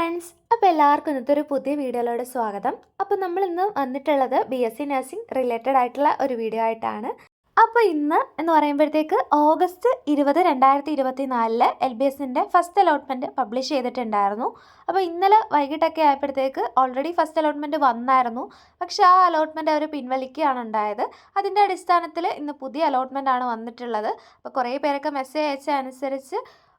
Friends അപ്പോൾ എല്ലാവർക്കും ഇന്നത്തെ ഒരു പുതിയ വീഡിയോയിലോട് സ്വാഗതം. അപ്പോൾ നമ്മൾ ഇന്ന് വന്നിട്ടുള്ളത് B S C nursing related ആയിട്ടുള്ള ഒരു വീഡിയോ ആയിട്ടാണ്. അപ്പോൾ ഇന്ന് എന്ന് പറയുമ്പോഴത്തേക്ക് ഓഗസ്റ്റ് ഇരുപത് രണ്ടായിരത്തി ഇരുപത്തി നാലിൽ എൽ ബി എസിന്റെ ഫസ്റ്റ് അലോട്ട്മെന്റ് പബ്ലിഷ് ചെയ്തിട്ടുണ്ടായിരുന്നു. അപ്പോൾ ഇന്നലെ വൈകിട്ടൊക്കെ ആയപ്പോഴത്തേക്ക് ഓൾറെഡി ഫസ്റ്റ് അലോട്ട്മെന്റ് വന്നായിരുന്നു. പക്ഷേ ആ അലോട്ട്മെന്റ് അവർ പിൻവലിക്കുകയാണ് ഉണ്ടായത്. അതിന്റെ അടിസ്ഥാനത്തിൽ ഇന്ന് പുതിയ അലോട്ട്മെന്റാണ് വന്നിട്ടുള്ളത്. അപ്പോൾ കുറേ പേരൊക്കെ മെസ്സേജ് അയച്ച അനുസരിച്ച്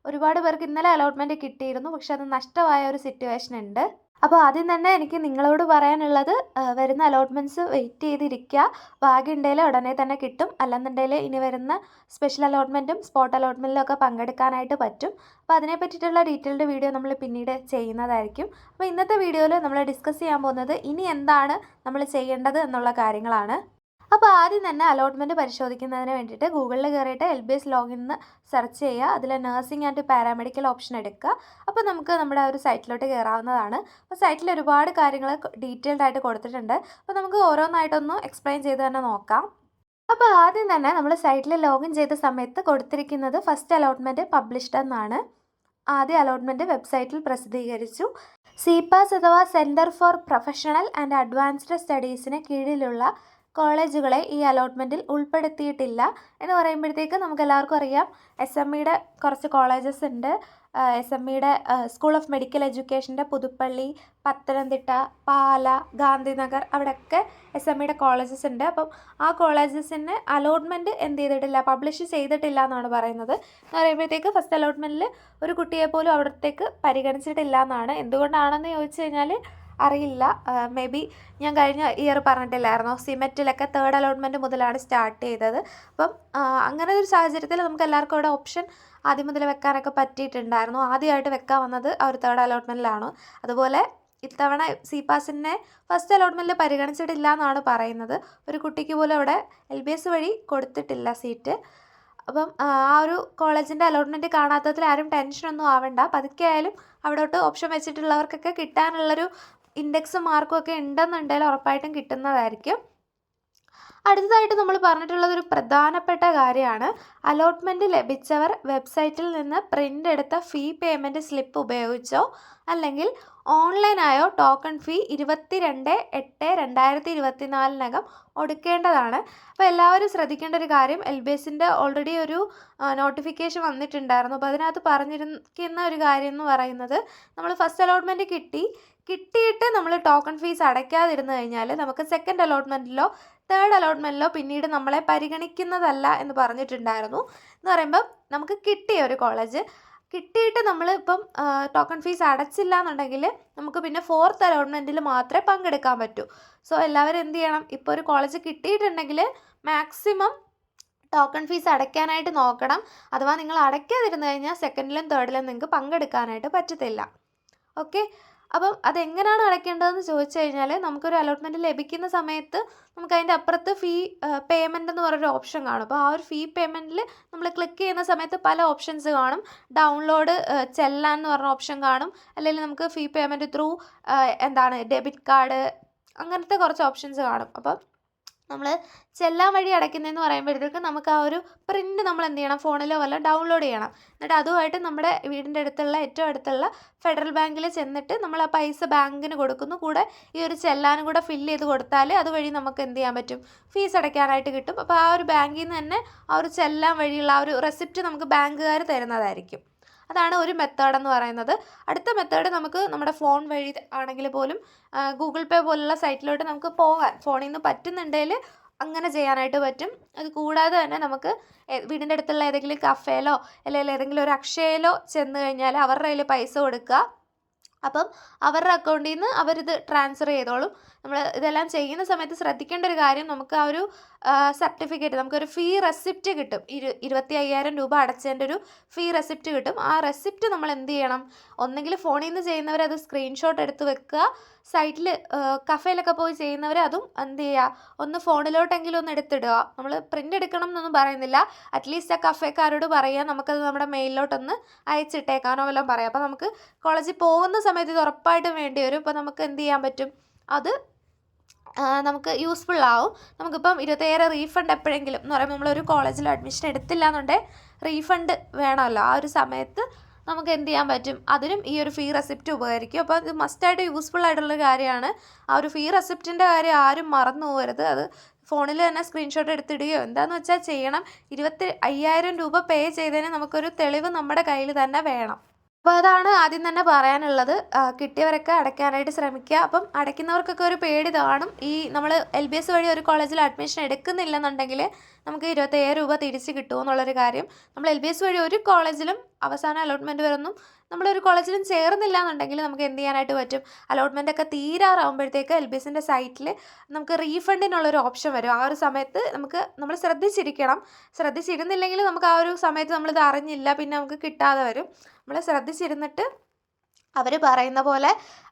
ഒരുപാട് പേർക്ക് ഇന്നലെ അലോട്ട്മെന്റ് കിട്ടിയിരുന്നു. പക്ഷെ അത് നഷ്ടമായ ഒരു സിറ്റുവേഷൻ ഉണ്ട്. അപ്പോൾ ആദ്യം തന്നെ എനിക്ക് നിങ്ങളോട് പറയാനുള്ളത് വരുന്ന അലോട്ട്മെന്റ്സ് വെയിറ്റ് ചെയ്തിരിക്കുക. ഭാഗ്യമുണ്ടെങ്കിൽ ഉടനെ തന്നെ കിട്ടും. അല്ലെന്നുണ്ടെങ്കിൽ ഇനി വരുന്ന സ്പെഷ്യൽ അലോട്ട്മെന്റും സ്പോട്ട് അലോട്ട്മെന്റിലും ഒക്കെ പങ്കെടുക്കാനായിട്ട് പറ്റും. അപ്പോൾ അതിനെ പറ്റിയിട്ടുള്ള ഡീറ്റെയിൽഡ് വീഡിയോ നമ്മൾ പിന്നീട് ചെയ്യുന്നതായിരിക്കും. അപ്പോൾ ഇന്നത്തെ വീഡിയോയിൽ നമ്മൾ ഡിസ്കസ് ചെയ്യാൻ പോകുന്നത് ഇനി എന്താണ് നമ്മൾ ചെയ്യേണ്ടത് എന്നുള്ള കാര്യങ്ങളാണ്. അപ്പോൾ ആദ്യം തന്നെ അലോട്ട്മെന്റ് പരിശോധിക്കുന്നതിന് വേണ്ടിയിട്ട് ഗൂഗിളിൽ കയറിയിട്ട് എൽ ബി എസ് ലോഗിൻ എന്ന് സെർച്ച് ചെയ്യുക. അതിൽ നഴ്സിംഗ് ആൻഡ് പാരാമെഡിക്കൽ ഓപ്ഷൻ എടുക്കുക. അപ്പോൾ നമുക്ക് നമ്മുടെ ആ ഒരു സൈറ്റിലോട്ട് കയറാവുന്നതാണ് അപ്പോൾ സൈറ്റിൽ ഒരുപാട് കാര്യങ്ങൾ ഡീറ്റെയിൽഡ് ആയിട്ട് കൊടുത്തിട്ടുണ്ട്. അപ്പോൾ നമുക്ക് ഓരോന്നായിട്ടൊന്ന് എക്സ്പ്ലെയിൻ ചെയ്ത് തന്നെ നോക്കാം. അപ്പോൾ ആദ്യം തന്നെ നമ്മൾ സൈറ്റിൽ ലോഗിൻ ചെയ്ത സമയത്ത് കൊടുത്തിരിക്കുന്നത് ഫസ്റ്റ് അലോട്ട്മെന്റ് പബ്ലിഷ്ഡ് എന്നാണ്. ആദ്യ അലോട്ട്മെന്റ് വെബ്സൈറ്റിൽ പ്രസിദ്ധീകരിച്ചു. സി പാസ് അഥവാ centre for professional and advanced സ്റ്റഡീസിന് കീഴിലുള്ള കോളേജുകളെ ഈ അലോട്ട്മെന്റിൽ ഉൾപ്പെടുത്തിയിട്ടില്ല എന്ന് പറയുമ്പോഴത്തേക്ക് നമുക്ക് എല്ലാവർക്കും അറിയാം എസ് എം ഇയുടെ കുറച്ച് കോളേജസ് ഉണ്ട്. എസ് എം ഇയുടെ സ്കൂൾ ഓഫ് മെഡിക്കൽ എഡ്യൂക്കേഷന്റെ പുതുപ്പള്ളി പത്തനംതിട്ട പാല ഗാന്ധിനഗർ അവിടെയൊക്കെ എസ് എം ഇയുടെ കോളേജസ് ഉണ്ട്. അപ്പം ആ കോളേജസിന് അലോട്ട്മെന്റ് എന്ത് ചെയ്തിട്ടില്ല പബ്ലിഷ് ചെയ്തിട്ടില്ല എന്നാണ് പറയുന്നത്. എന്ന് പറയുമ്പോഴത്തേക്ക് ഫസ്റ്റ് അലോട്ട്മെന്റിൽ ഒരു കുട്ടിയെ പോലും അവിടത്തേക്ക് പരിഗണിച്ചിട്ടില്ല എന്നാണ്. എന്തുകൊണ്ടാണെന്ന് ചോദിച്ചു കഴിഞ്ഞാൽ അറിയില്ല. മേ ബി ഞാൻ കഴിഞ്ഞ ഇയർ പറഞ്ഞിട്ടില്ലായിരുന്നോ? സിമെറ്റിലൊക്കെ തേർഡ് അലോട്ട്മെന്റ് മുതലാണ് സ്റ്റാർട്ട് ചെയ്തത്. അപ്പം അങ്ങനെ ഒരു സാഹചര്യത്തിൽ നമുക്ക് എല്ലാവർക്കും അവിടെ ഓപ്ഷൻ ആദ്യം മുതൽ വെക്കാനൊക്കെ പറ്റിയിട്ടുണ്ടായിരുന്നു. ആദ്യമായിട്ട് വെക്കാൻ വന്നത് ആ ഒരു തേർഡ് അലോട്ട്മെന്റിലാണ് അതുപോലെ ഇത്തവണ സി പാസിനെ ഫസ്റ്റ് അലോട്ട്മെന്റിൽ പരിഗണിച്ചിട്ടില്ല എന്നാണ് പറയുന്നത്. ഒരു കുട്ടിക്ക് പോലും അവിടെ എൽ ബി എസ് വഴി കൊടുത്തിട്ടില്ല സീറ്റ് അപ്പം ആ ഒരു കോളേജിന്റെ അലോട്ട്മെന്റ് കാണാത്തതിൽ ആരും ടെൻഷനൊന്നും ആവണ്ട. പതുക്കെ ആയാലും അവിടോട്ട് ഓപ്ഷൻ വെച്ചിട്ടുള്ളവർക്കൊക്കെ കിട്ടാനുള്ളൊരു ഇൻഡെക്സ് മാർക്കും ഒക്കെ ഉണ്ടെന്നുണ്ടെങ്കിൽ ഉറപ്പായിട്ടും കിട്ടുന്നതായിരിക്കും. അടുത്തതായിട്ട് നമ്മൾ പറഞ്ഞിട്ടുള്ളത് ഒരു പ്രധാനപ്പെട്ട കാര്യമാണ്. അലോട്ട്മെന്റ് ലഭിച്ചവർ വെബ്സൈറ്റിൽ നിന്ന് പ്രിന്റ് എടുത്ത ഫീ പേയ്മെന്റ് സ്ലിപ്പ് ഉപയോഗിച്ചോ? അല്ലെങ്കിൽ ഓൺലൈനായോ ടോക്കൺ ഫീ ഇരുപത്തി രണ്ട് എട്ട് രണ്ടായിരത്തി ഇരുപത്തി നാലിനകം ഒടുക്കേണ്ടതാണ്. അപ്പോൾ എല്ലാവരും ശ്രദ്ധിക്കേണ്ട ഒരു കാര്യം എൽ ബി എസിന്റെ ഓൾറെഡി ഒരു നോട്ടിഫിക്കേഷൻ വന്നിട്ടുണ്ടായിരുന്നു. അപ്പോൾ അതിനകത്ത് പറഞ്ഞിരിക്കുന്ന ഒരു കാര്യം എന്ന് പറയുന്നത് നമ്മൾ ഫസ്റ്റ് അലോട്ട്മെന്റ് കിട്ടി കിട്ടിയിട്ട് നമ്മൾ ടോക്കൺ ഫീസ് അടയ്ക്കാതിരുന്നു കഴിഞ്ഞാൽ നമുക്ക് സെക്കൻഡ് അലോട്ട്മെന്റിലോ തേർഡ് അലോട്ട്മെന്റിലോ പിന്നീട് നമ്മളെ പരിഗണിക്കുന്നതല്ല എന്ന് പറഞ്ഞിട്ടുണ്ടായിരുന്നു. എന്ന് പറയുമ്പം നമുക്ക് കിട്ടിയ ഒരു കോളേജ് കിട്ടിയിട്ട് നമ്മൾ ഇപ്പം ടോക്കൺ ഫീസ് അടച്ചില്ല എന്നുണ്ടെങ്കിൽ നമുക്ക് പിന്നെ ഫോർത്ത് അലോട്ട്മെന്റിൽ മാത്രമേ പങ്കെടുക്കാൻ പറ്റൂ. സോ എല്ലാവരും എന്ത് ചെയ്യണം? ഇപ്പോൾ ഒരു കോളേജ് കിട്ടിയിട്ടുണ്ടെങ്കിൽ മാക്സിമം ടോക്കൺ ഫീസ് അടയ്ക്കാനായിട്ട് നോക്കണം. അഥവാ നിങ്ങൾ അടയ്ക്കാതിരുന്നു കഴിഞ്ഞാൽ സെക്കൻഡിലും തേർഡിലും നിങ്ങൾക്ക് പങ്കെടുക്കാനായിട്ട് പറ്റത്തില്ല. ഓക്കെ അപ്പം അതെങ്ങനെയാണ് അടയ്ക്കേണ്ടതെന്ന് ചോദിച്ചു കഴിഞ്ഞാൽ നമുക്കൊരു അലോട്ട്മെന്റ് ലഭിക്കുന്ന സമയത്ത് നമുക്ക് അതിന്റെ അപ്പുറത്ത് ഫീ പേയ്മെന്റ് എന്ന് പറഞ്ഞൊരു ഓപ്ഷൻ കാണും. അപ്പോൾ ആ ഒരു ഫീ പേയ്മെന്റിൽ നമ്മൾ ക്ലിക്ക് ചെയ്യുന്ന സമയത്ത് പല ഓപ്ഷൻസ് കാണും. ഡൗൺലോഡ് ചെല്ലാൻ എന്ന് പറഞ്ഞ ഓപ്ഷൻ കാണും. അല്ലെങ്കിൽ നമുക്ക് ഫീ പേയ്മെന്റ് ത്രൂ എന്താണ് ഡെബിറ്റ് കാർഡ് അങ്ങനത്തെ കുറച്ച് ഓപ്ഷൻസ് കാണും. അപ്പം നമ്മൾ ചെല്ലാൻ വഴി അടയ്ക്കുന്നതെന്ന് പറയുമ്പോഴത്തേക്ക് നമുക്ക് ആ ഒരു പ്രിന്റ് നമ്മൾ എന്ത് ചെയ്യണം? ഫോണിലോ വല്ല ഡൗൺലോഡ് ചെയ്യണം. എന്നിട്ട് അതുമായിട്ട് നമ്മുടെ വീടിന്റെ അടുത്തുള്ള ഏറ്റവും അടുത്തുള്ള ഫെഡറൽ ബാങ്കിൽ ചെന്നിട്ട് നമ്മൾ ആ പൈസ ബാങ്കിന് കൊടുക്കുന്നു. കൂടെ ഈ ഒരു ചെല്ലാനും കൂടെ ഫില്ല് ചെയ്ത് കൊടുത്താൽ അതുവഴി നമുക്ക് എന്ത് ചെയ്യാൻ പറ്റും? ഫീസ് അടയ്ക്കാനായിട്ട് കിട്ടും. അപ്പോൾ ആ ഒരു ബാങ്കിൽ നിന്ന് തന്നെ ആ ഒരു ചെല്ലാൻ വഴിയുള്ള ആ ഒരു റെസിപ്റ്റ് നമുക്ക് ബാങ്കുകാർ തരുന്നതായിരിക്കും. അതാണ് ഒരു മെത്തേഡ് എന്ന് പറയുന്നത്. അടുത്ത മെത്തേഡ് നമുക്ക് നമ്മുടെ ഫോൺ വഴി ആണെങ്കിൽ പോലും ഗൂഗിൾ പേ പോലുള്ള സൈറ്റിലോട്ട് നമുക്ക് പോകാൻ ഫോണിൽ നിന്ന് പറ്റുന്നുണ്ടെങ്കിൽ അങ്ങനെ ചെയ്യാനായിട്ട് പറ്റും. അത് കൂടാതെ തന്നെ നമുക്ക് വീടിന്റെ അടുത്തുള്ള ഏതെങ്കിലും കഫേലോ അല്ലെങ്കിൽ ഏതെങ്കിലും ഒരു അക്ഷയയിലോ ചെന്ന് കഴിഞ്ഞാൽ അവരുടെ കയ്യിൽ പൈസ കൊടുക്കുക. അപ്പം അവരുടെ അക്കൗണ്ടിൽ നിന്ന് അവരിത് ട്രാൻസ്ഫർ ചെയ്തോളും. നമ്മൾ ഇതെല്ലാം ചെയ്യുന്ന സമയത്ത് ശ്രദ്ധിക്കേണ്ട ഒരു കാര്യം നമുക്ക് ആ ഒരു സർട്ടിഫിക്കറ്റ് നമുക്കൊരു ഫീ റെസിപ്റ്റ് കിട്ടും. ഇരു ഇരുപത്തി അയ്യായിരം രൂപ അടച്ചതിന്റെ ഒരു ഫീ റെസിപ്റ്റ് കിട്ടും. ആ റെസിപ്റ്റ് നമ്മൾ എന്ത് ചെയ്യണം? ഒന്നെങ്കിൽ ഫോണിൽ നിന്ന് ചെയ്യുന്നവർ അത് സ്ക്രീൻഷോട്ട് എടുത്ത് വെക്കുക. സൈറ്റിൽ കഫേയിലൊക്കെ പോയി ചെയ്യുന്നവർ അതും എന്ത് ചെയ്യുക? ഒന്ന് ഫോണിലോട്ടെങ്കിലും ഒന്ന് എടുത്തിടുക. നമ്മൾ പ്രിന്റ് എടുക്കണം എന്നൊന്നും പറയുന്നില്ല. അറ്റ്ലീസ്റ്റ് ആ കഫേക്കാരോട് പറയുക. നമുക്കത് നമ്മുടെ മെയിലിലോട്ടൊന്ന് അയച്ചിട്ടേക്കാനോ വല്ലതും പറയാം. അപ്പോൾ നമുക്ക് കോളേജിൽ പോകുന്ന സമയത്ത് ഇത് ഉറപ്പായിട്ടും വേണ്ടി വരും അപ്പോൾ നമുക്ക് എന്ത് ചെയ്യാൻ പറ്റും? അത് നമുക്ക് യൂസ്ഫുൾ ആവും. നമുക്കിപ്പം ഇരുപത്തേറെ റീഫണ്ട് എപ്പോഴെങ്കിലും എന്ന് പറയുമ്പോൾ നമ്മളൊരു കോളേജിൽ അഡ്മിഷൻ എടുത്തില്ല എന്നുണ്ടെങ്കിൽ റീഫണ്ട് വേണമല്ലോ. ആ ഒരു സമയത്ത് നമുക്ക് എന്ത് ചെയ്യാൻ പറ്റും? അതിനും ഈ ഒരു ഫീ റെസിപ്റ്റ് ഉപകരിക്കും. അപ്പോൾ ഇത് മസ്റ്റായിട്ട് യൂസ്ഫുൾ ആയിട്ടുള്ള കാര്യമാണ്. ആ ഒരു ഫീ റെസിപ്റ്റിന്റെ കാര്യം ആരും മറന്നു പോകരുത്. അത് ഫോണിൽ തന്നെ സ്ക്രീൻഷോട്ട് എടുത്തിടുകയോ എന്താണെന്ന് വെച്ചാൽ ചെയ്യണം. ഇരുപത്തി അയ്യായിരം രൂപ പേ ചെയ്തതിന് നമുക്കൊരു തെളിവ് നമ്മുടെ കയ്യിൽ തന്നെ വേണം. അപ്പോൾ അതാണ് ആദ്യം തന്നെ പറയാനുള്ളത്. കിട്ടിയവരൊക്കെ അടയ്ക്കാനായിട്ട് ശ്രമിക്കുക. അപ്പം അടയ്ക്കുന്നവർക്കൊക്കെ ഒരു പേടി കാണും. ഈ നമ്മൾ എൽ ബി എസ് വഴി ഒരു കോളേജിൽ അഡ്മിഷൻ എടുക്കുന്നില്ലെന്നുണ്ടെങ്കിൽ നമുക്ക് ഇരുപത്തയ്യായിരം രൂപ തിരിച്ച് കിട്ടുമോ എന്നുള്ളൊരു കാര്യം. നമ്മൾ എൽ ബി എസ് വഴി ഒരു കോളേജിലും അവസാന അലോട്ട്മെന്റ് വരുന്നു നമ്മളൊരു കോളേജിലും ചേർന്നില്ല എന്നുണ്ടെങ്കിൽ നമുക്ക് എന്ത് ചെയ്യാനായിട്ട് പറ്റും? അലോട്ട്മെന്റ് ഒക്കെ തീരാറാകുമ്പോഴത്തേക്ക് എൽ ബി എസിന്റെ സൈറ്റിൽ നമുക്ക് റീഫണ്ടിനുള്ളൊരു ഓപ്ഷൻ വരും. ആ ഒരു സമയത്ത് നമുക്ക് നമ്മൾ ശ്രദ്ധിച്ചിരിക്കണം. ശ്രദ്ധിച്ചിരുന്നില്ലെങ്കിൽ നമുക്ക് ആ ഒരു സമയത്ത് നമ്മളിത് അറിഞ്ഞില്ല. പിന്നെ നമുക്ക് കിട്ടാതെ വരും. നമ്മൾ ശ്രദ്ധിച്ചിരുന്നിട്ട് അവർ പറയുന്ന പോലെ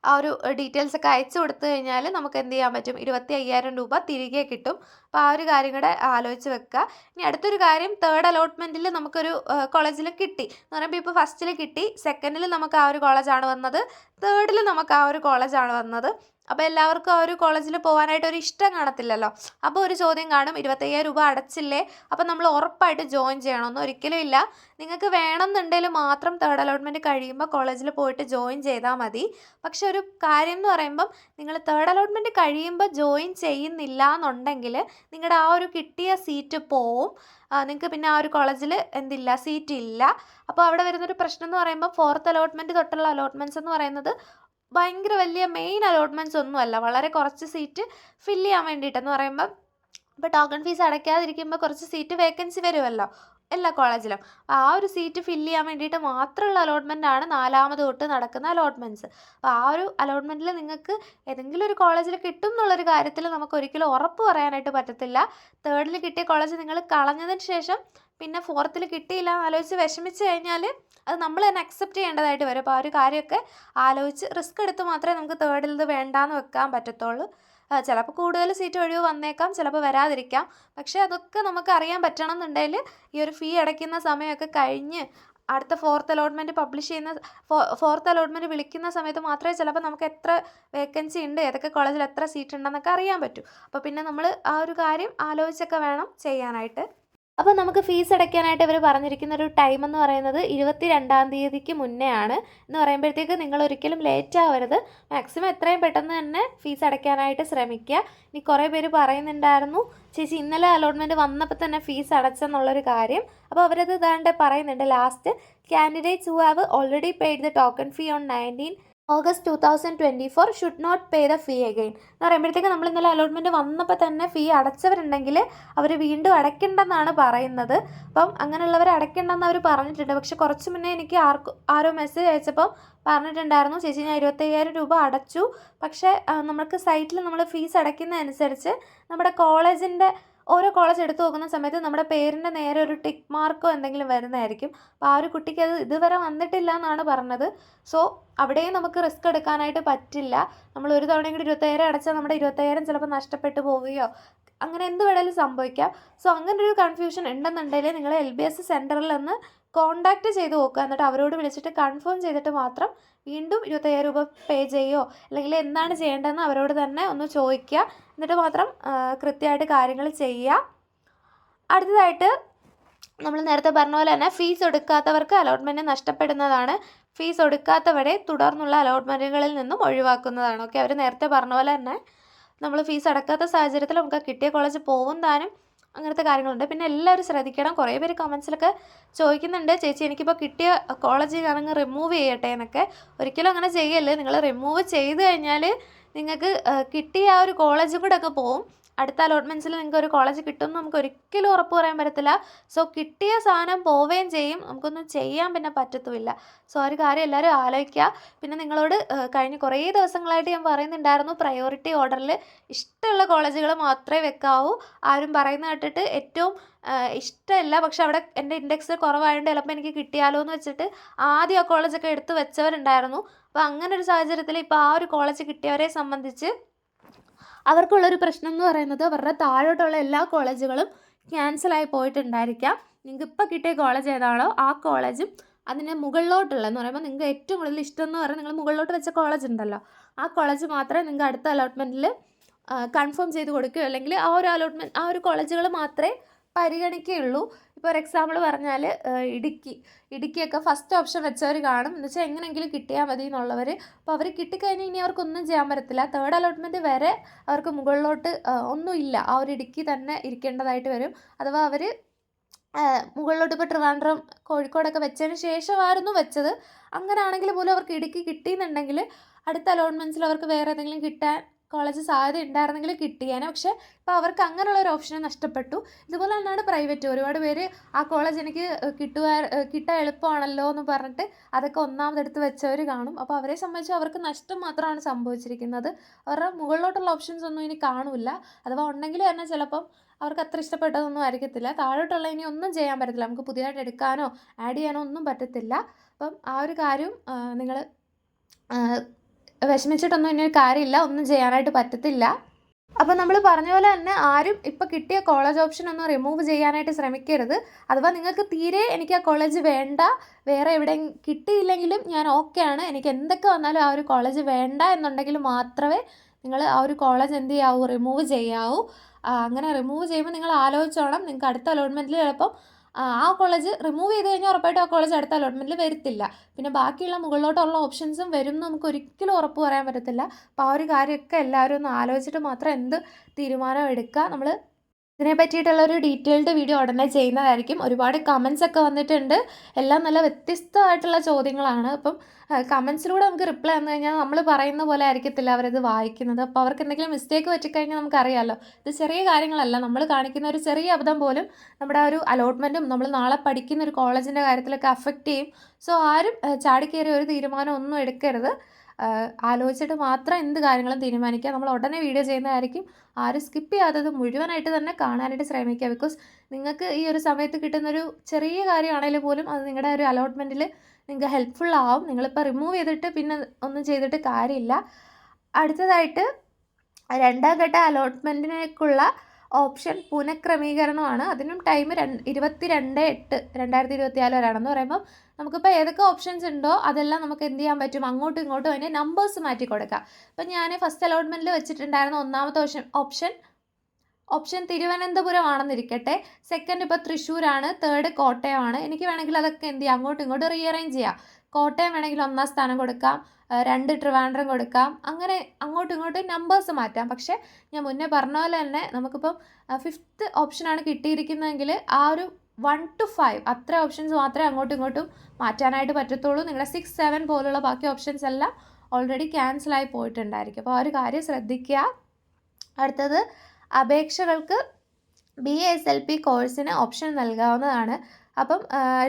ആ ഒരു ഡീറ്റെയിൽസ് ഒക്കെ അയച്ചു കൊടുത്തു കഴിഞ്ഞാൽ നമുക്ക് എന്ത് ചെയ്യാൻ പറ്റും? ഇരുപത്തി അയ്യായിരം രൂപ തിരികെ കിട്ടും. അപ്പോൾ ആ ഒരു കാര്യം കൂടെ ആലോചിച്ച് വെക്കുക. ഇനി അടുത്തൊരു കാര്യം തേർഡ് അലോട്ട്മെന്റിൽ നമുക്കൊരു കോളേജിൽ കിട്ടി. എന്ന് പറയുമ്പോൾ ഇപ്പോൾ ഫസ്റ്റിൽ കിട്ടി. സെക്കൻഡിൽ നമുക്ക് ആ ഒരു കോളേജാണ് വന്നത്. തേർഡിൽ നമുക്ക് ആ ഒരു കോളേജാണ് വന്നത്. അപ്പോൾ എല്ലാവർക്കും ആ ഒരു കോളേജിൽ പോകാനായിട്ട് ഒരു ഇഷ്ടം കാണത്തില്ലല്ലോ? അപ്പോൾ ഒരു ചോദ്യം കാണും. ഇരുപത്തയ്യായിരം രൂപ അടച്ചില്ലേ? അപ്പോൾ നമ്മൾ ഉറപ്പായിട്ട് ജോയിൻ ചെയ്യണമെന്ന് ഒരിക്കലും ഇല്ല. നിങ്ങൾക്ക് വേണമെന്നുണ്ടെങ്കിൽ മാത്രം തേർഡ് അലോട്ട്മെന്റ് കഴിയുമ്പോൾ കോളേജിൽ പോയിട്ട് ജോയിൻ ചെയ്താൽ മതി. പക്ഷെ ഒരു കാര്യം എന്ന് പറയുമ്പം നിങ്ങൾ തേർഡ് അലോട്ട്മെന്റ് കഴിയുമ്പോൾ ജോയിൻ ചെയ്യുന്നില്ല എന്നുണ്ടെങ്കിൽ നിങ്ങളുടെ ആ ഒരു കിട്ടിയ സീറ്റ് പോവും. നിങ്ങൾക്ക് പിന്നെ ആ ഒരു കോളേജിൽ എന്തില്ല? സീറ്റ് ഇല്ല. അപ്പോൾ അവിടെ വരുന്നൊരു പ്രശ്നം എന്ന് പറയുമ്പോൾ ഫോർത്ത് അലോട്ട്മെന്റ് തൊട്ടുള്ള അലോട്ട്മെന്റ്സ് എന്ന് പറയുന്നത് ഭയങ്കര വലിയ മെയിൻ അലോട്ട്മെന്റ്സ് ഒന്നുമല്ല. വളരെ കുറച്ച് സീറ്റ് ഫില്ല് ചെയ്യാൻ വേണ്ടിയിട്ടെന്ന് പറയുമ്പം ഇപ്പോൾ ടോക്കൺ ഫീസ് അടയ്ക്കാതിരിക്കുമ്പോൾ കുറച്ച് സീറ്റ് വേക്കൻസി വരുമല്ലോ എല്ലാ കോളേജിലും ആ ഒരു സീറ്റ് ഫില്ല് ചെയ്യാൻ വേണ്ടിയിട്ട് മാത്രമുള്ള അലോട്ട്മെന്റ് ആണ് നാലാമത് തൊട്ട് നടക്കുന്ന അലോട്ട്മെന്റ്സ് അപ്പോൾ ആ ഒരു അലോട്ട്മെന്റിൽ നിങ്ങൾക്ക് ഏതെങ്കിലും ഒരു കോളേജിൽ കിട്ടും എന്നുള്ളൊരു കാര്യത്തിൽ നമുക്ക് ഒരിക്കലും ഉറപ്പ് പറയാനായിട്ട് പറ്റത്തില്ല. തേർഡിൽ കിട്ടിയ കോളേജ് നിങ്ങൾ കളഞ്ഞതിന് ശേഷം പിന്നെ ഫോർത്തിൽ കിട്ടിയില്ല ആലോചിച്ച് വിഷമിച്ച് കഴിഞ്ഞാൽ അത് നമ്മൾ തന്നെ അക്സെപ്റ്റ് ചെയ്യേണ്ടതായിട്ട് വരും. അപ്പോൾ ആ ഒരു കാര്യമൊക്കെ ആലോചിച്ച് റിസ്ക് എടുത്ത് മാത്രമേ നമുക്ക് തേർഡിൽ ഇത് വേണ്ടാന്ന് വെക്കാൻ പറ്റത്തുള്ളൂ. ചിലപ്പോൾ കൂടുതൽ സീറ്റ് ഒഴിവ് വന്നേക്കാം ചിലപ്പോൾ വരാതിരിക്കാം. പക്ഷേ അതൊക്കെ നമുക്ക് അറിയാൻ പറ്റണം എന്നുണ്ടെങ്കിൽ ഈ ഒരു ഫീ അടയ്ക്കുന്ന സമയമൊക്കെ കഴിഞ്ഞ് അടുത്ത ഫോർത്ത് അലോട്ട്മെന്റ് പബ്ലിഷ് ചെയ്യുന്ന ഫോർത്ത് അലോട്ട്മെന്റ് വിളിക്കുന്ന സമയത്ത് മാത്രമേ ചിലപ്പോൾ നമുക്ക് എത്ര വേക്കൻസി ഉണ്ട് ഏതൊക്കെ കോളേജിൽ എത്ര സീറ്റ് ഉണ്ടെന്നൊക്കെ അറിയാൻ പറ്റൂ. അപ്പോൾ പിന്നെ നമ്മൾ ആ ഒരു കാര്യം ആലോചിച്ചൊക്കെ വേണം ചെയ്യാനായിട്ട്. അപ്പോൾ നമുക്ക് ഫീസ് അടയ്ക്കാനായിട്ട് ഇവർ പറഞ്ഞിരിക്കുന്ന ഒരു ടൈം എന്ന് പറയുന്നത് ഇരുപത്തി രണ്ടാം തീയതിക്ക് മുന്നേ ആണ് എന്ന് പറയുമ്പോഴത്തേക്ക് നിങ്ങൾ ഒരിക്കലും ലേറ്റ് ആവരുത്. മാക്സിമം എത്രയും പെട്ടെന്ന് തന്നെ ഫീസ് അടയ്ക്കാനായിട്ട് ശ്രമിക്കുക. ഇനി കുറേ പേര് പറയുന്നുണ്ടായിരുന്നു ചേച്ചി ഇന്നലെ അലോട്ട്മെന്റ് വന്നപ്പോൾ തന്നെ ഫീസ് അടച്ചെന്നുള്ളൊരു കാര്യം. അപ്പോൾ അവരത് ഇതാണ്ട് പറയുന്നുണ്ട് last candidates who have already paid the token fee on nineteen August two thousand twenty four should not pay the fee again എന്ന് പറയുമ്പോഴത്തേക്ക് നമ്മൾ ഇന്നലെ അലോട്ട്മെന്റ് വന്നപ്പോൾ തന്നെ ഫീ അടച്ചവരുണ്ടെങ്കിൽ അവർ വീണ്ടും അടയ്ക്കണ്ടെന്നാണ് പറയുന്നത്. അപ്പം അങ്ങനെയുള്ളവർ അടയ്ക്കണ്ടെന്ന് അവർ പറഞ്ഞിട്ടുണ്ട്. പക്ഷെ കുറച്ച് മുന്നേ എനിക്ക് ആർക്കും ആരോ മെസ്സേജ് അയച്ചപ്പോൾ പറഞ്ഞിട്ടുണ്ടായിരുന്നു ചേച്ചി ഞാൻ ഇരുപത്തയ്യായിരം രൂപ അടച്ചു. പക്ഷേ നമുക്ക് സൈറ്റിൽ നമ്മൾ ഫീസ് അടയ്ക്കുന്നതനുസരിച്ച് നമ്മുടെ കോളേജിന്റെ ഓരോ കോളേജ് എടുത്തു നോക്കുന്ന സമയത്ത് നമ്മുടെ പേരിന്റെ നേരെ ഒരു ടിക്ക് മാർക്കോ എന്തെങ്കിലും വരുന്നതായിരിക്കും. അപ്പോൾ ആ ഒരു കുട്ടിക്ക് അത് ഇതുവരെ വന്നിട്ടില്ല എന്നാണ് പറഞ്ഞത്. സോ അവിടെയും നമുക്ക് റിസ്ക് എടുക്കാനായിട്ട് പറ്റില്ല. നമ്മൾ ഒരു തവണയും കൂടി ഇരുപത്തയ്യായിരം അടച്ചാൽ നമ്മുടെ ഇരുപത്തയ്യായിരം ചിലപ്പോൾ നഷ്ടപ്പെട്ടു പോവുകയോ അങ്ങനെ എന്ത് വേണേലും സംഭവിക്കാം. സോ അങ്ങനെ ഒരു കൺഫ്യൂഷൻ ഉണ്ടെന്നുണ്ടെങ്കിൽ നിങ്ങൾ എൽ ബി എസ് സെന്ററിൽ നിന്ന് കോൺടാക്റ്റ് ചെയ്ത് നോക്കുക. എന്നിട്ട് അവരോട് വിളിച്ചിട്ട് കൺഫേം ചെയ്തിട്ട് മാത്രം വീണ്ടും ഇരുപത്തയ്യായിരം രൂപ പേ ചെയ്യുമോ അല്ലെങ്കിൽ എന്താണ് ചെയ്യേണ്ടതെന്ന് അവരോട് തന്നെ ഒന്ന് ചോദിക്കുക. എന്നിട്ട് മാത്രം കൃത്യമായിട്ട് കാര്യങ്ങൾ ചെയ്യുക. അടുത്തതായിട്ട് നമ്മൾ നേരത്തെ പറഞ്ഞ പോലെ തന്നെ ഫീസ് എടുക്കാത്തവർക്ക് അലോട്ട്മെന്റ് നഷ്ടപ്പെടുന്നതാണ്. ഫീസ് എടുക്കാത്തവരെ തുടർന്നുള്ള അലോട്ട്മെന്റുകളിൽ നിന്നും ഒഴിവാക്കുന്നതാണ്. ഓക്കെ അവർ നേരത്തെ പറഞ്ഞ പോലെ തന്നെ നമ്മൾ ഫീസ് അടക്കാത്ത സാഹചര്യത്തിൽ നമുക്ക് കിട്ടിയ കോളേജ് പോകും താനും. അങ്ങനത്തെ കാര്യങ്ങളുണ്ട്. പിന്നെ എല്ലാവരും ശ്രദ്ധിക്കണം. കുറേ പേര് കമൻസിലൊക്കെ ചോദിക്കുന്നുണ്ട്. ചേച്ചി എനിക്കിപ്പോൾ കിട്ടിയ കോളേജ് ഞാനങ്ങ് റിമൂവ് ചെയ്യട്ടെ എന്നൊക്കെ. ഒരിക്കലും അങ്ങനെ ചെയ്യല്ലേ. നിങ്ങൾ റിമൂവ് ചെയ്ത് കഴിഞ്ഞാൽ നിങ്ങൾക്ക് കിട്ടിയ ആ ഒരു കോളേജും കൂടെ ഒക്കെ പോവും. അടുത്ത അലോട്ട്മെന്റ്സിൽ നിങ്ങൾക്ക് ഒരു കോളേജ് കിട്ടും നമുക്ക് ഒരിക്കലും ഉറപ്പ് പറയാൻ പറ്റത്തില്ല. സോ കിട്ടിയ സാധനം പോവുകയും ചെയ്യും. നമുക്കൊന്നും ചെയ്യാൻ പിന്നെ പറ്റത്തുമില്ല. സോ ഒരു കാര്യം എല്ലാവരും ആലോചിക്കുക. പിന്നെ നിങ്ങളോട് കഴിഞ്ഞ കുറേ ദിവസങ്ങളായിട്ട് ഞാൻ പറയുന്നുണ്ടായിരുന്നു പ്രയോറിറ്റി ഓർഡറിൽ ഇഷ്ടമുള്ള കോളേജുകൾ മാത്രമേ വെക്കാവൂ. ആരും പറയുന്ന കേട്ടിട്ട് ഏറ്റവും ഇഷ്ടമല്ല. പക്ഷെ അവിടെ എന്റെ ഇൻഡെക്സ് കുറവായതുകൊണ്ട് ചിലപ്പോൾ എനിക്ക് കിട്ടിയാലോ എന്ന് വെച്ചിട്ട് ആദ്യം ആ കോളേജൊക്കെ എടുത്ത് വെച്ചവരുണ്ടായിരുന്നു. അപ്പോൾ അങ്ങനെ ഒരു സാഹചര്യത്തിൽ ഇപ്പോൾ ആ ഒരു കോളേജ് കിട്ടിയവരെ സംബന്ധിച്ച് അവർക്കുള്ളൊരു പ്രശ്നം എന്ന് പറയുന്നത് അവരുടെ താഴോട്ടുള്ള എല്ലാ കോളേജുകളും ക്യാൻസലായി പോയിട്ടുണ്ടായിരിക്കാം. നിങ്ങൾക്ക് ഇപ്പോൾ കിട്ടിയ കോളേജ് ഏതാണോ ആ കോളേജും അതിന്റെ മുകളിലോട്ടുള്ള എന്ന് പറയുമ്പോൾ നിങ്ങൾക്ക് ഏറ്റവും കൂടുതൽ ഇഷ്ടം എന്ന് പറയുന്നത് നിങ്ങൾ മുകളിലോട്ട് വെച്ച കോളേജ് ഉണ്ടല്ലോ. ആ കോളേജ് മാത്രമേ നിങ്ങൾക്ക് അടുത്ത അലോട്ട്മെന്റിൽ കൺഫേം ചെയ്ത് കൊടുക്കുകയോ അല്ലെങ്കിൽ ആ ഒരു അലോട്ട്മെന്റ് ആ ഒരു കോളേജുകൾ മാത്രമേ പരിഗണിക്കുകയുള്ളൂ. ഇപ്പോൾ ഒരു എക്സാമ്പിൾ പറഞ്ഞാൽ ഇടുക്കി. ഇടുക്കിയൊക്കെ ഫസ്റ്റ് ഓപ്ഷൻ വെച്ചവർ കാണും. എന്ന് വെച്ചാൽ എങ്ങനെയെങ്കിലും കിട്ടിയാൽ മതി എന്നുള്ളവർ അപ്പോൾ അവർ കിട്ടിക്കഴിഞ്ഞാൽ ഇനി അവർക്കൊന്നും ചെയ്യാൻ പറ്റത്തില്ല. തേർഡ് അലോട്ട്മെന്റ് വരെ അവർക്ക് മുകളിലോട്ട് ഒന്നുമില്ല. ആ ഒരു ഇടുക്കി തന്നെ ഇരിക്കേണ്ടതായിട്ട് വരും. അഥവാ അവർ മുകളിലോട്ട് ഇപ്പോൾ ട്രിവാൻഡ്രം കോഴിക്കോടൊക്കെ വെച്ചതിന് ശേഷമായിരുന്നു വെച്ചത്. അങ്ങനെയാണെങ്കിൽ പോലും അവർക്ക് ഇടുക്കി കിട്ടിയെന്നുണ്ടെങ്കിൽ അടുത്ത അലോട്ട്മെന്റ്സിൽ അവർക്ക് വേറെ ഏതെങ്കിലും കിട്ടാൻ കോളേജ് സാധ്യത ഉണ്ടായിരുന്നെങ്കിൽ കിട്ടിയേനെ. പക്ഷേ ഇപ്പോൾ അവർക്ക് അങ്ങനെയുള്ള ഒരു ഓപ്ഷൻ നഷ്ടപ്പെട്ടു. ഇതുപോലെ തന്നെയാണ് പ്രൈവറ്റ് ഒരുപാട് പേര് ആ കോളേജ് എനിക്ക് കിട്ടുക കിട്ടാൻ എളുപ്പമാണല്ലോ എന്ന് പറഞ്ഞിട്ട് അതൊക്കെ ഒന്നാമതെടുത്ത് വെച്ചവർ കാണും. അപ്പോൾ അവരെ സംബന്ധിച്ച് അവർക്ക് നഷ്ടം മാത്രമാണ് സംഭവിച്ചിരിക്കുന്നത്. അവരുടെ മുകളിലോട്ടുള്ള ഓപ്ഷൻസ് ഒന്നും ഇനി കാണില്ല. അഥവാ ഉണ്ടെങ്കിൽ തന്നെ ചിലപ്പം അവർക്ക് അത്ര ഇഷ്ടപ്പെട്ടതൊന്നും ആയിരിക്കത്തില്ല. താഴോട്ടുള്ള ഇനി ഒന്നും ചെയ്യാൻ പറ്റത്തില്ല. നമുക്ക് പുതിയതായിട്ട് എടുക്കാനോ ആഡ് ചെയ്യാനോ ഒന്നും പറ്റത്തില്ല. അപ്പം ആ ഒരു കാര്യം നിങ്ങൾ വിഷമിച്ചിട്ടൊന്നും ഇനി ഒരു കാര്യമില്ല ഒന്നും ചെയ്യാനായിട്ട് പറ്റത്തില്ല. അപ്പോൾ നമ്മൾ പറഞ്ഞ പോലെ തന്നെ ആരും ഇപ്പോൾ കിട്ടിയ കോളേജ് ഓപ്ഷൻ ഒന്നും റിമൂവ് ചെയ്യാനായിട്ട് ശ്രമിക്കരുത്. അഥവാ നിങ്ങൾക്ക് തീരെ എനിക്ക് ആ കോളേജ് വേണ്ട വേറെ എവിടെ കിട്ടിയില്ലെങ്കിലും ഞാൻ ഓക്കെയാണ് എനിക്ക് എന്തൊക്കെ വന്നാലും ആ ഒരു കോളേജ് വേണ്ട എന്നുണ്ടെങ്കിൽ മാത്രമേ നിങ്ങൾ ആ ഒരു കോളേജ് എന്ത് ചെയ്യാവൂ? റിമൂവ് ചെയ്യാവൂ. അങ്ങനെ റിമൂവ് ചെയ്യുമ്പോൾ നിങ്ങൾ ആലോചിച്ചോണം. നിങ്ങൾക്ക് അടുത്ത അലോട്ട്മെന്റിൽ ചിലപ്പം ആ കോളേജ് റിമൂവ് ചെയ്ത് കഴിഞ്ഞാൽ ഉറപ്പായിട്ടും ആ കോളേജ് അടുത്ത അലോട്ട്മെന്റിൽ വരത്തില്ല. പിന്നെ ബാക്കിയുള്ള മുകളിലോട്ടുള്ള ഓപ്ഷൻസും വരും എന്ന് നമുക്ക് ഒരിക്കലും ഉറപ്പ് പറയാൻ പറ്റത്തില്ല. അപ്പോൾ ആ ഒരു കാര്യമൊക്കെ എല്ലാവരും ഒന്ന് ആലോചിച്ചിട്ട് മാത്രം എന്ത് തീരുമാനം എടുക്കുക നമ്മൾ ഇതിനെ പറ്റിയിട്ടുള്ള ഒരു ഡീറ്റെയിൽഡ് വീഡിയോ ഉടനെ ചെയ്യുന്നതായിരിക്കും. ഒരുപാട് കമൻസ് ഒക്കെ വന്നിട്ടുണ്ട്. എല്ലാം നല്ല വ്യത്യസ്തമായിട്ടുള്ള ചോദ്യങ്ങളാണ്. അപ്പം കമൻസിലൂടെ നമുക്ക് റിപ്ലൈ വന്നു കഴിഞ്ഞാൽ നമ്മൾ പറയുന്ന പോലെ ആയിരിക്കത്തില്ല അവരത് വായിക്കുന്നത്. അപ്പോൾ അവർക്ക് എന്തെങ്കിലും മിസ്റ്റേക്ക് പറ്റിക്കഴിഞ്ഞാൽ നമുക്കറിയാമല്ലോ ഇത് ചെറിയ കാര്യങ്ങളല്ല. നമ്മൾ കാണിക്കുന്ന ഒരു ചെറിയ അബദ്ധം പോലും നമ്മുടെ ഒരു അലോട്ട്മെന്റും നമ്മൾ നാളെ പഠിക്കുന്ന ഒരു കോളേജിന്റെ കാര്യത്തിലൊക്കെ അഫക്റ്റ് ചെയ്യും. സോ ആരും ചാടിക്കേറി ഒരു തീരുമാനം ഒന്നും എടുക്കരുത്. ആലോചിച്ചിട്ട് മാത്രം എന്ത് കാര്യങ്ങളും തീരുമാനിക്കുക. നമ്മൾ ഉടനെ വീഡിയോ ചെയ്യുന്നതായിരിക്കും. ആരും സ്കിപ്പ് ചെയ്യാത്തത് മുഴുവനായിട്ട് തന്നെ കാണാനായിട്ട് ശ്രമിക്കുക. ബിക്കോസ് നിങ്ങൾക്ക് ഈ ഒരു സമയത്ത് കിട്ടുന്നൊരു ചെറിയ കാര്യമാണെങ്കിൽ പോലും അത് നിങ്ങളുടെ ഒരു അലോട്ട്മെന്റിൽ നിങ്ങൾക്ക് ഹെൽപ്ഫുൾ ആവും. നിങ്ങളിപ്പോൾ റിമൂവ് ചെയ്തിട്ട് പിന്നെ ഒന്നും ചെയ്തിട്ട് കാര്യമില്ല. അടുത്തതായിട്ട് രണ്ടാം ഘട്ട അലോട്ട്മെന്റിനേക്കുള്ള ഓപ്ഷൻ പുനഃക്രമീകരണമാണ്. അതിനും ടൈം രണ്ട് ഇരുപത്തി രണ്ട് എട്ട് രണ്ടായിരത്തി ഇരുപത്തി നാല് വരെയാണെന്ന് പറയുമ്പോൾ നമുക്കിപ്പോൾ ഏതൊക്കെ ഓപ്ഷൻസ് ഉണ്ടോ അതെല്ലാം നമുക്ക് എന്ത് ചെയ്യാൻ പറ്റും? അങ്ങോട്ടും ഇങ്ങോട്ടും അതിന്റെ നമ്പേഴ്സ് മാറ്റി കൊടുക്കാം. അപ്പം ഞാൻ ഫസ്റ്റ് അലോട്ട്മെന്റിൽ വെച്ചിട്ടുണ്ടായിരുന്ന ഒന്നാമത്തെ ഓപ്ഷൻ ഓപ്ഷൻ ഓപ്ഷൻ തിരുവനന്തപുരം ആണെന്നിരിക്കട്ടെ. സെക്കൻഡ് ഇപ്പോൾ തൃശ്ശൂരാണ് തേർഡ് കോട്ടയമാണ്. എനിക്ക് വേണമെങ്കിൽ അതൊക്കെ എന്ത് ചെയ്യാം? അങ്ങോട്ടും ഇങ്ങോട്ടും റീഅറേഞ്ച് ചെയ്യാം. കോട്ടയം വേണമെങ്കിൽ ഒന്നാം സ്ഥാനം കൊടുക്കാം. രണ്ട് ട്രിവാൻഡ്രം കൊടുക്കാം. അങ്ങനെ അങ്ങോട്ടും ഇങ്ങോട്ടും നമ്പേഴ്സ് മാറ്റാം. പക്ഷേ ഞാൻ മുന്നേ പറഞ്ഞ പോലെ തന്നെ നമുക്കിപ്പം ഫിഫ്ത്ത് ഓപ്ഷനാണ് കിട്ടിയിരിക്കുന്നതെങ്കിൽ ആ ഒരു വൺ ടു ഫൈവ് അത്ര ഓപ്ഷൻസ് മാത്രമേ അങ്ങോട്ടും ഇങ്ങോട്ടും മാറ്റാനായിട്ട് പറ്റത്തുള്ളൂ. നിങ്ങളുടെ സിക്സ് സെവൻ പോലുള്ള ബാക്കി ഓപ്ഷൻസ് എല്ലാം ഓൾറെഡി ക്യാൻസലായി പോയിട്ടുണ്ടായിരിക്കും. അപ്പോൾ ആ ഒരു കാര്യം ശ്രദ്ധിക്കുക. അടുത്തത് അപേക്ഷകൾക്ക് ബി എസ് എൽ പി കോഴ്സിന് ഓപ്ഷൻ നൽകാവുന്നതാണ്. അപ്പം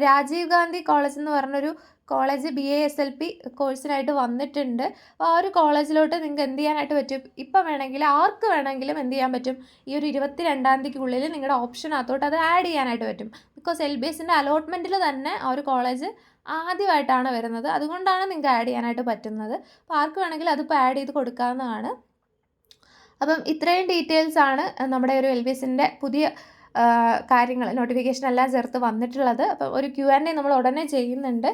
രാജീവ് ഗാന്ധി കോളേജ് എന്ന് പറഞ്ഞൊരു college B A S L P കോഴ്സിനായിട്ട് വന്നിട്ടുണ്ട്. അപ്പോൾ ആ ഒരു കോളേജിലോട്ട് നിങ്ങൾക്ക് എന്ത് ചെയ്യാനായിട്ട് പറ്റും? ഇപ്പം വേണമെങ്കിൽ ആർക്ക് വേണമെങ്കിലും എന്ത് ചെയ്യാൻ പറ്റും? ഈ ഒരു ഇരുപത്തി രണ്ടാം തീയതിക്കുള്ളിൽ നിങ്ങളുടെ ഓപ്ഷനകത്തോട്ട് അത് ആഡ് ചെയ്യാനായിട്ട് പറ്റും. ബിക്കോസ് എൽ ബി എസിന്റെ അലോട്ട്മെന്റിൽ തന്നെ ആ ഒരു കോളേജ് ആദ്യമായിട്ടാണ് വരുന്നത്. അതുകൊണ്ടാണ് നിങ്ങൾക്ക് ആഡ് ചെയ്യാനായിട്ട് പറ്റുന്നത്. അപ്പോൾ ആർക്ക് വേണമെങ്കിലും അതിപ്പോൾ ആഡ് ചെയ്ത് കൊടുക്കാവുന്നതാണ്. അപ്പം ഇത്രയും ഡീറ്റെയിൽസ് ആണ് നമ്മുടെ ഒരു എൽ ബി എസിന്റെ പുതിയ കാര്യങ്ങൾ നോട്ടിഫിക്കേഷൻ എല്ലാം ചേർത്ത് വന്നിട്ടുള്ളത്. അപ്പം ഒരു ക്യു ആൻഡ് എ നമ്മൾ ഉടനെ ചെയ്യുന്നുണ്ട്.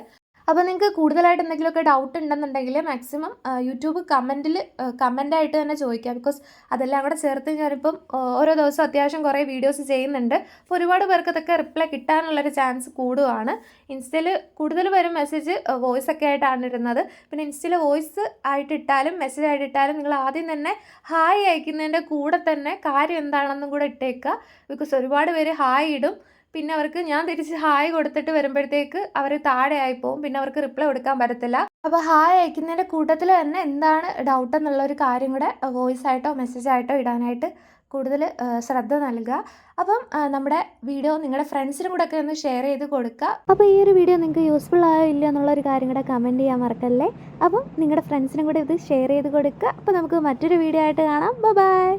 അപ്പോൾ നിങ്ങൾക്ക് കൂടുതലായിട്ട് എന്തെങ്കിലുമൊക്കെ ഡൗട്ട് ഉണ്ടെന്നുണ്ടെങ്കിൽ മാക്സിമം യൂട്യൂബ് കമന്റിൽ കമന്റായിട്ട് തന്നെ ചോദിക്കുക ബിക്കോസ് അതെല്ലാം കൂടെ ചേർത്ത് ഞാനിപ്പം ഓരോ ദിവസം അത്യാവശ്യം കുറേ വീഡിയോസ് ചെയ്യുന്നുണ്ട്. അപ്പോൾ ഒരുപാട് പേർക്ക് അതൊക്കെ റിപ്ലൈ കിട്ടാനുള്ളൊരു ചാൻസ് കൂടുവാണ്. ഇൻസ്റ്റയിൽ കൂടുതൽ പേരും മെസ്സേജ് വോയിസ് ഒക്കെ ആയിട്ടാണ് ഇടുന്നത്. പിന്നെ ഇൻസ്റ്റയിൽ വോയിസ് ആയിട്ട് ഇട്ടാലും മെസ്സേജ് ആയിട്ട് ഇട്ടാലും നിങ്ങൾ ആദ്യം തന്നെ ഹായ് അയക്കുന്നതിന്റെ കൂടെ തന്നെ കാര്യം എന്താണെന്നും കൂടെ ഇട്ടേക്കുക. ബിക്കോസ് ഒരുപാട് പേര് ഹായ് ഇടും. പിന്നെ അവർക്ക് ഞാൻ തിരിച്ച് ഹായ് കൊടുത്തിട്ട് വരുമ്പോഴത്തേക്ക് അവർ താഴെ ആയി പോകും പിന്നെ അവർക്ക് റിപ്ലൈ കൊടുക്കാൻ പറ്റത്തില്ല. അപ്പോൾ ഹായ് അയക്കുന്നതിന്റെ കൂട്ടത്തിൽ തന്നെ എന്താണ് ഡൗട്ട് എന്നുള്ള ഒരു കാര്യം കൂടെ വോയിസ് ആയിട്ടോ മെസ്സേജ് ആയിട്ടോ ഇടാനായിട്ട് കൂടുതൽ ശ്രദ്ധ നൽകുക. അപ്പം നമ്മുടെ വീഡിയോ നിങ്ങളുടെ ഫ്രണ്ട്സിനും കൂടെ ഒക്കെ ഒന്ന് ഷെയർ ചെയ്ത് കൊടുക്കുക. അപ്പോൾ ഈ ഒരു വീഡിയോ നിങ്ങൾക്ക് യൂസ്ഫുൾ ആയോ ഇല്ലയോ എന്നുള്ളൊരു കാര്യം കൂടെ കമന്റ് ചെയ്യാൻ മറക്കല്ലേ? അപ്പം നിങ്ങളുടെ ഫ്രണ്ട്സിനും കൂടെ ഇത് ഷെയർ ചെയ്ത് കൊടുക്കുക. അപ്പോൾ നമുക്ക് മറ്റൊരു വീഡിയോ ആയിട്ട് കാണാം. ബൈ